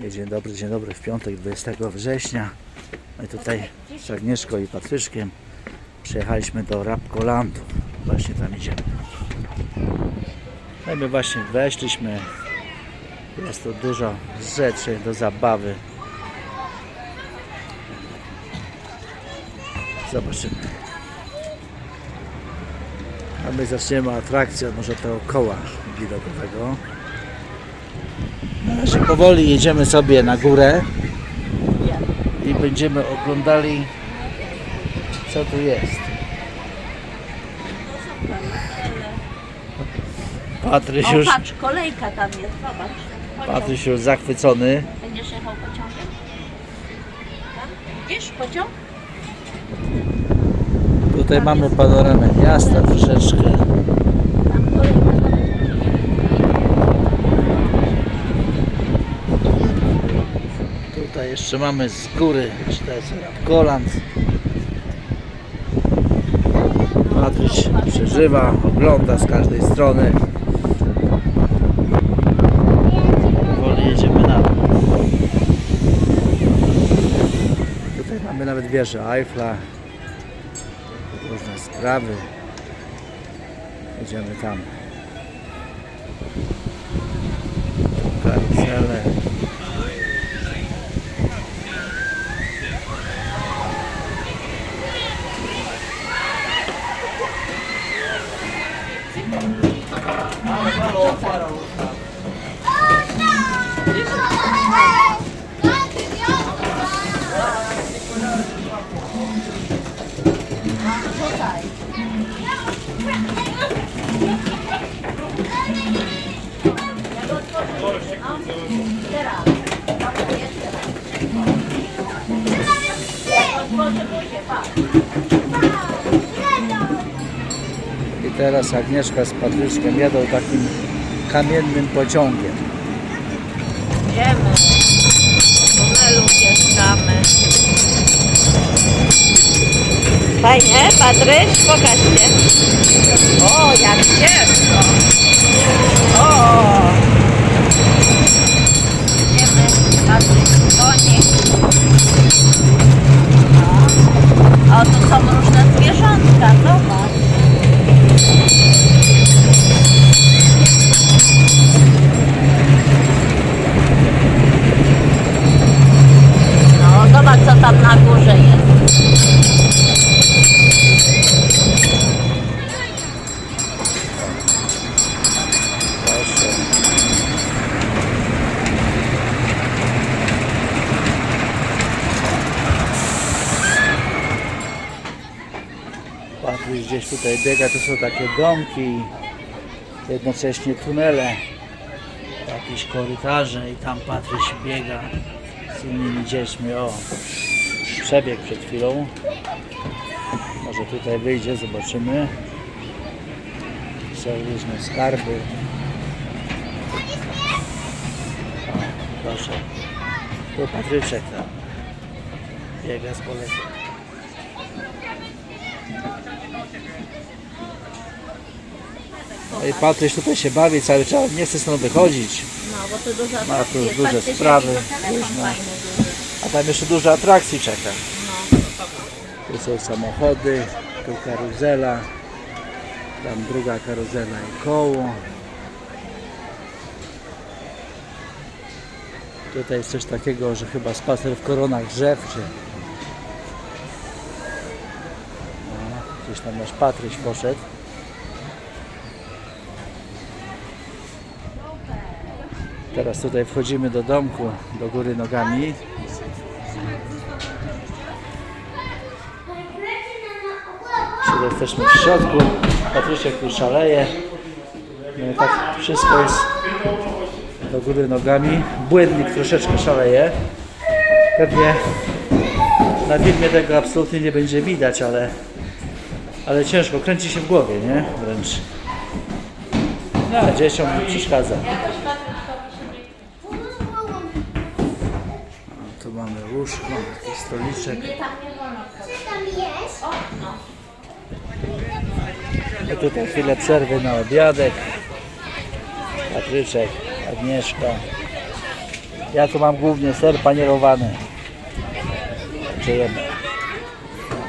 Dzień dobry, dzień dobry. W piątek 20 września. My tutaj z Agnieszką i Patryszkiem przyjechaliśmy do Rapkolandu. Właśnie tam idziemy. No i my właśnie weszliśmy. Jest tu dużo rzeczy do zabawy. Zobaczymy. A my zaczniemy atrakcję może tego koła widokowego. Razie powoli jedziemy sobie na górę i będziemy oglądali co tu jest. Patryś O, już, patrz, kolejka tam jest, zobacz. Patryś już zachwycony. Będziesz jechał pociągiem? Tam? Widzisz pociąg? Tutaj mamy panoramę miasta troszeczkę. Tam kolejka. Tutaj jeszcze mamy z góry, czy to jest Rapkoland. Patryś przeżywa, ogląda z każdej strony. Powoli jedziemy na. Tutaj mamy nawet wieżę Eiffla. Różne sprawy. Jedziemy tam. Teraz Agnieszka z Patryszkiem jadą takim kamiennym pociągiem. Idziemy. Do tunelu wjeżdżamy. Fajnie, Patryś? Pokaż się. O, jak ciemno. O. Idziemy, Patryś koni. O. o, tu są różne zwierzątka, zobacz. No, zobacz co tam na górze jest. Proszę. Patryś gdzieś tutaj biega, to są takie domki, jednocześnie tunele, jakieś korytarze i tam Patryś biega z innymi dziećmi. O, przebieg przed chwilą. Może tutaj wyjdzie, zobaczymy. Są różne skarby. O, proszę. Tu Patryczek tam biega z kolegą. No i Patryś tutaj się bawi cały czas, nie chce stąd wychodzić. No, bo to dużo Ma tu duże sprawy, różne. fajny duży. A tam jeszcze dużo atrakcji czeka. No. Tu są samochody, tu karuzela, tam druga karuzela i koło. Tutaj jest coś takiego, że chyba spacer w koronach drzew, czy... No, tam nasz Patryś poszedł. Teraz tutaj wchodzimy do domku, do góry nogami. Czyli jesteśmy w środku. Patrysiek tu szaleje. No tak wszystko jest do góry nogami. Błędnik troszeczkę szaleje. Pewnie na filmie tego absolutnie nie będzie widać, ale, ale ciężko. Kręci się w głowie, nie? Wręcz. No, dzieciom przeszkadza. A, tu mamy łóżko, taki stoliczek. tam jest? I tutaj chwilę przerwy na obiadek. Patryczek, Agnieszka. Ja tu mam głównie ser panierowany. Czujemy.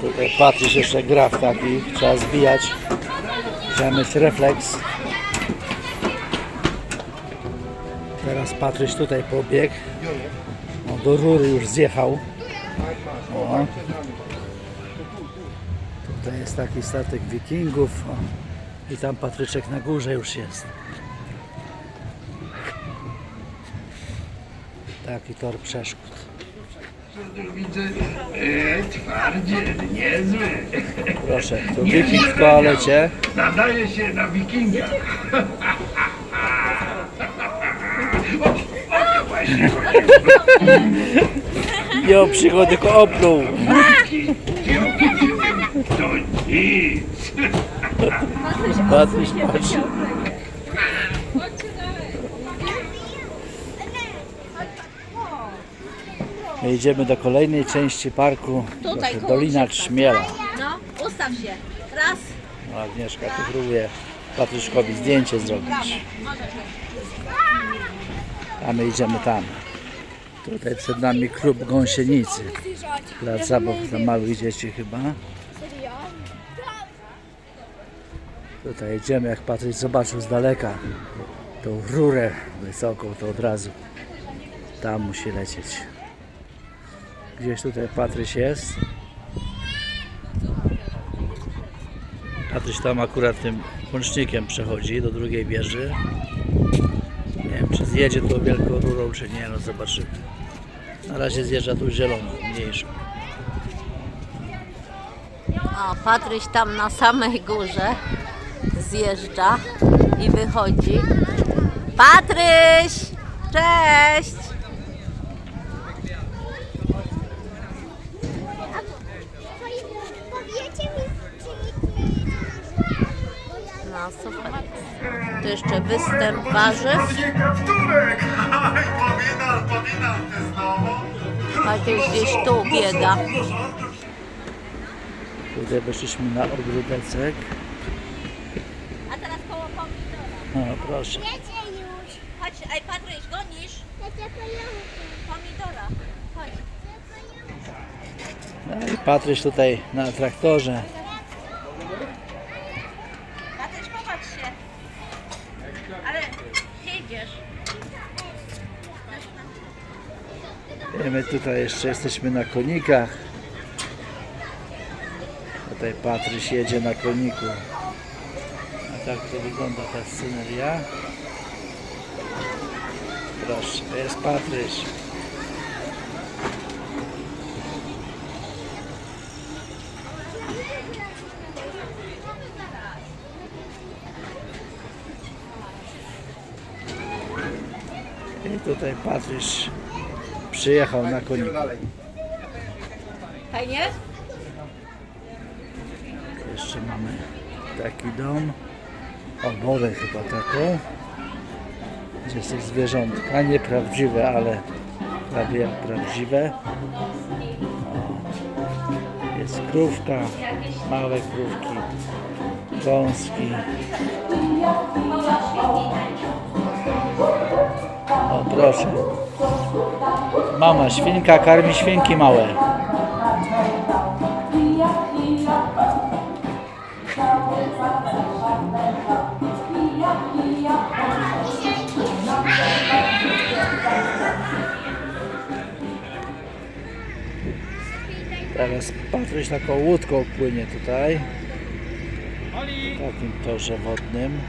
Tutaj Patryś jeszcze gra w taki, trzeba zbijać. Trzeba mieć refleks. Teraz Patryś tutaj pobiegł. No, do rury już zjechał. O. Tutaj jest taki statek wikingów. O. I tam Patryczek na górze już jest. Taki tor przeszkód. Widzę, e, twardziel niezły. Proszę, tu wiking w toalecie. Nadaje się na wikinga. O, o, właśnie, Nie o przygody, tylko opluł. to nic. Patryś patrzy. My idziemy do kolejnej części parku. Tutaj, koło Dolina drzewka. Trzmiela. No, ustaw się. Raz. No, Agnieszka tu próbuje Patryszkowi zdjęcie zrobić. A my idziemy tam. Tutaj przed nami klub gąsienicy. Plac zabaw dla małych dzieci chyba. Tutaj idziemy, jak Patryś zobaczył z daleka tą rurę wysoką, to od razu tam musi lecieć. Gdzieś tutaj Patryś jest. Patryś tam akurat tym łącznikiem przechodzi do drugiej wieży. Nie wiem, czy zjedzie tą wielką rurą, czy nie, no zobaczymy. Na razie zjeżdża tu zieloną, mniejszą. O, Patryś tam na samej górze zjeżdża i wychodzi. Patryś! Cześć! No super. Tu jeszcze występ warzyw. Kapturek! Ty znowu. Patryś gdzieś tu biega. Tutaj weszliśmy na ogródecek. A teraz koło pomidora. No proszę. Wiecie już. Chodź, ej Patryś, gonisz pomidora. Chodź. No i Patryś tutaj na traktorze. Patryś, popatrz się. Ale jedziesz. I my tutaj jeszcze jesteśmy na konikach. Tutaj Patryś jedzie na koniku. A tak to wygląda ta sceneria. Proszę, jest Patryś. I tutaj Patryś przyjechał na koniku. Fajnie? Jeszcze mamy taki dom, obowę chyba taką, gdzie są zwierzątka, nieprawdziwe, ale prawie jak prawdziwe. O, jest krówka, małe krówki, gąski. Proszę, mama świnka karmi świnki małe. Teraz Patryś taką łódką płynie tutaj. W takim torze wodnym.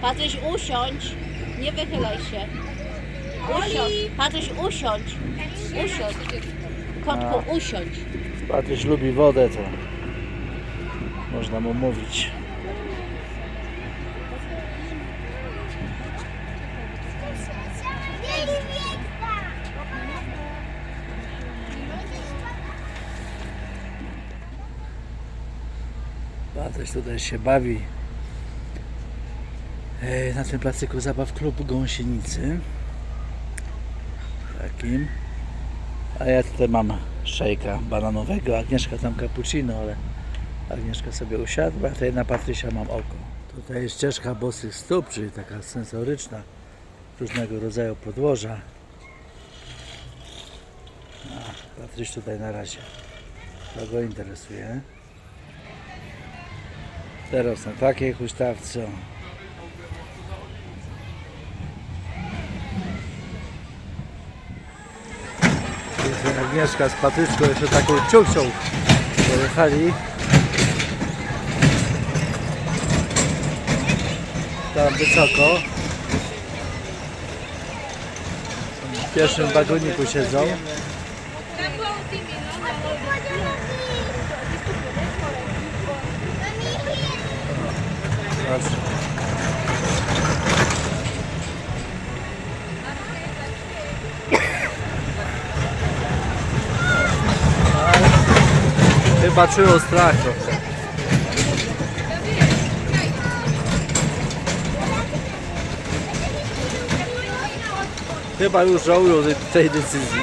Patryś, usiądź. Nie wychylaj się. Usiądź. Patryś, usiądź. Usiądź. Kotku, usiądź. Patryś lubi wodę, to można mu mówić. Patryś tutaj się bawi na tym placyku zabaw klub Gąsienicy. Takim. A ja tutaj mam szejka bananowego, Agnieszka tam cappuccino, ale Agnieszka sobie usiadła, a tutaj na Patrysia mam oko. Tutaj jest ścieżka bosych stóp, czyli taka sensoryczna, różnego rodzaju podłoża. A, Patryś tutaj na razie. To go interesuje. Teraz na takiej huśtawce. Agnieszka z Patryczką jeszcze taką ciucią pojechali. Tam wysoko. W pierwszym wagoniku siedzą. Czują strach. Chyba już żałują tej decyzji.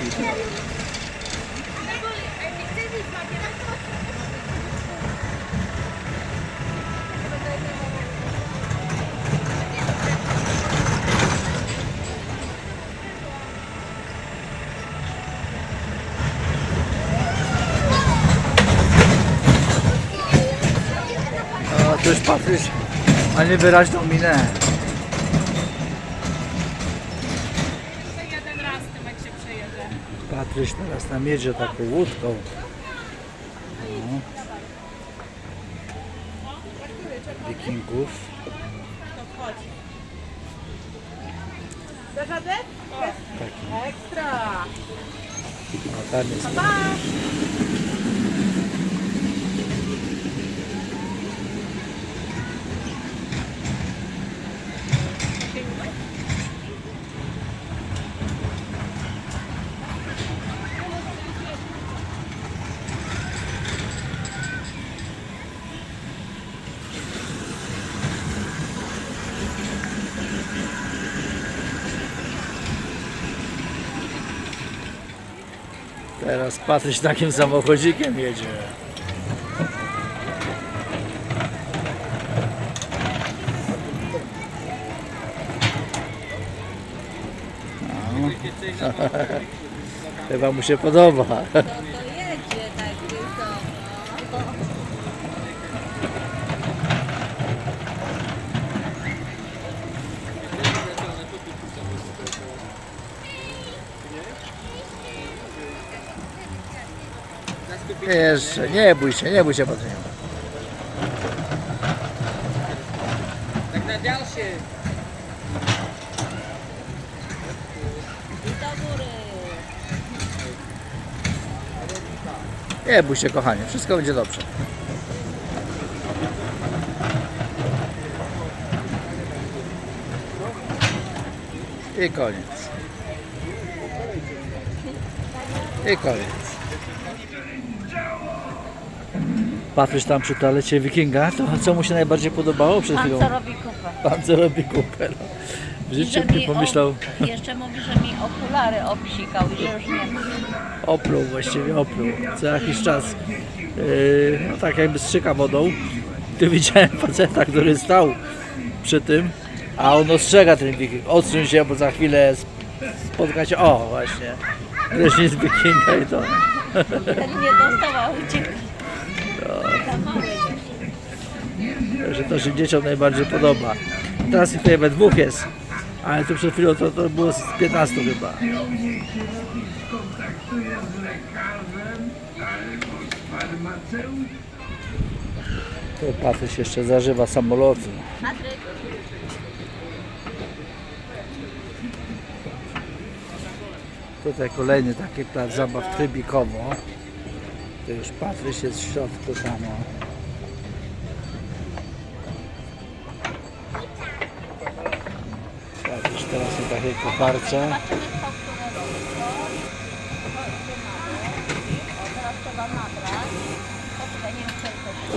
Patryś ma niewyraźną minę. jeden raz tym jak się przejedzie. Patryś teraz tam jedzie taką łódką. No. Wikingów. Dasz radę? Ekstra! Tam jest. Teraz Patryś takim samochodzikiem jedzie. No. Chyba mu się podoba. Jeszcze, nie bój się, nie bój się Patryk. I do góry. Nie bój się kochanie, wszystko będzie dobrze. I koniec. I koniec. Patryś tam przy toalecie wikinga, to co mu się najbardziej podobało przed Pan chwilą? co robi kupę. Pan co robi kupę. No. W I życiu że nie mi pomyślał, o, jeszcze mówi, że mi okulary obsikał i że już nie ma. opluł właściwie, opluł. Co jakiś czas, yy, no tak jakby strzyka wodą. Tu widziałem faceta, który stał przy tym, a on ostrzega ten wiking. Odsuń się, bo za chwilę sp- spotka się, o właśnie, prysznic wikinga i to. Ten nie dostał, a uciekł. Za mały że to się dzieciom najbardziej podoba. Teraz ich tutaj we dwóch jest, ale tu przed chwilą to, to było z 15 chyba. Tu Patryś jeszcze zażywa samolotu. Tutaj kolejny taki plac zabaw Trybikowo. To już Patryś jest w środku samo. Co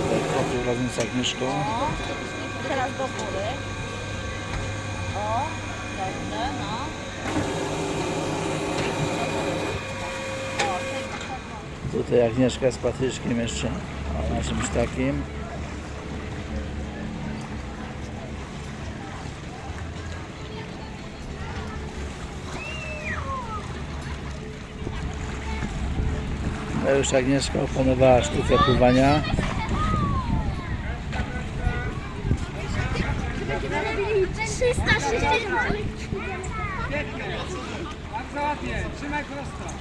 to jest. Patryś razem z Agnieszką. Teraz do góry. O, dobrze, no. Tutaj Agnieszka z Patryczkiem jeszcze. O. na czymś takim. Już Agnieszka opanowała sztukę pływania. Trzysta. Bardzo ładnie, trzymaj prosto.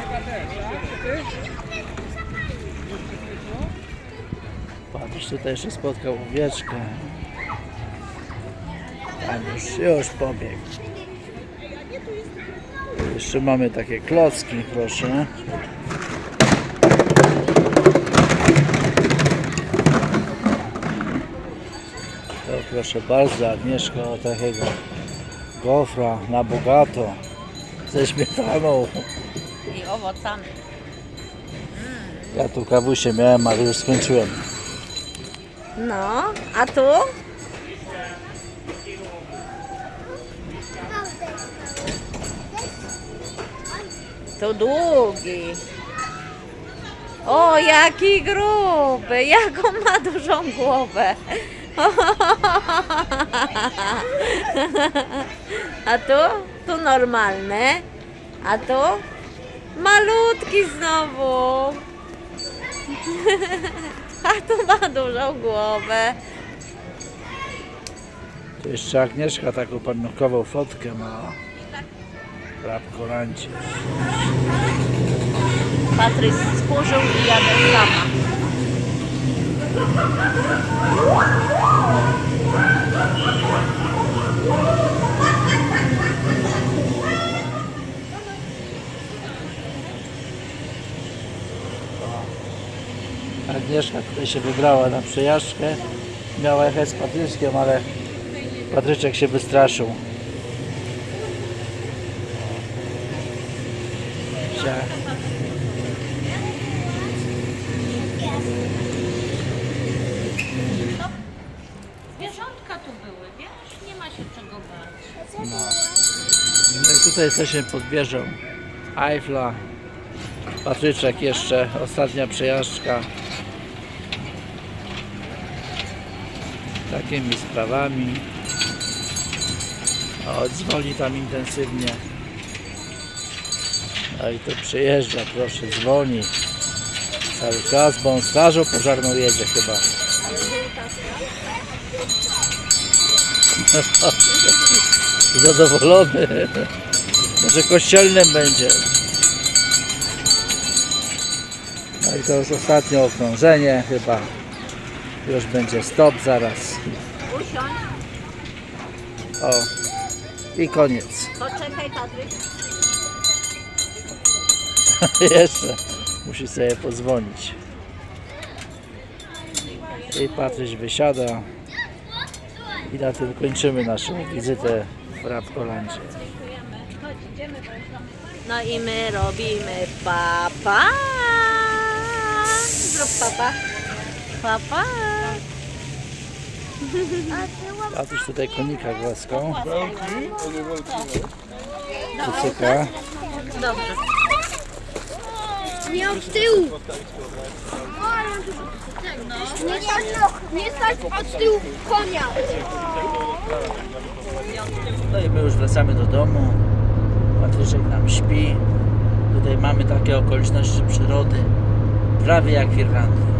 Chyba też, tak? Ty? Patrz, tutaj jeszcze spotkał owieczkę. Tam już, już pobiegł. Jeszcze mamy takie klocki, proszę. To proszę bardzo, Agnieszka, o takiego gofra na bogato ze śmietaną. I owocami. Ja tu kawusie miałem, ale już skończyłem. No, a tu? To długi. O, jaki gruby, jaką ma dużą głowę. A tu? Tu normalne. A tu? Malutki znowu. A tu ma dużą głowę. Tu jeszcze Agnieszka taką pamiątkową fotkę ma. Rab kolancie. Patryś spłużył i jadę sama. Agnieszka tutaj się wybrała na przejażdżkę. Miała jechać z Patryczkiem, ale Patryczek się wystraszył. Zwierzątka tu były, wiesz? Nie ma się czego bać. No i tutaj jesteśmy pod wieżą Eiffla. Patryczek jeszcze, ostatnia przejażdżka. Takimi sprawami. O, dzwoni tam intensywnie. No i to przyjeżdża, proszę, dzwoni. Cały czas, bo on strażą pożarną jedzie chyba. Zadowolony. Może kościelnym będzie. No i to już ostatnie okrążenie chyba. Już będzie stop zaraz. Usiądź, O. I koniec. poczekaj Patryk. Jeszcze musi sobie pozwolić. I Patryś wysiada. I na tym kończymy naszą wizytę w Rabkolandzie. No i my robimy papa. Zrób papa. Papa. Patryś tutaj konika głaskał. Kucyka. Dobrze. Nie od tyłu. Nie stać, nie stać od tyłu konia. No i my już wracamy do domu. Patryczek nam śpi. Tutaj mamy takie okoliczności przyrody. Prawie jak w Irlandii.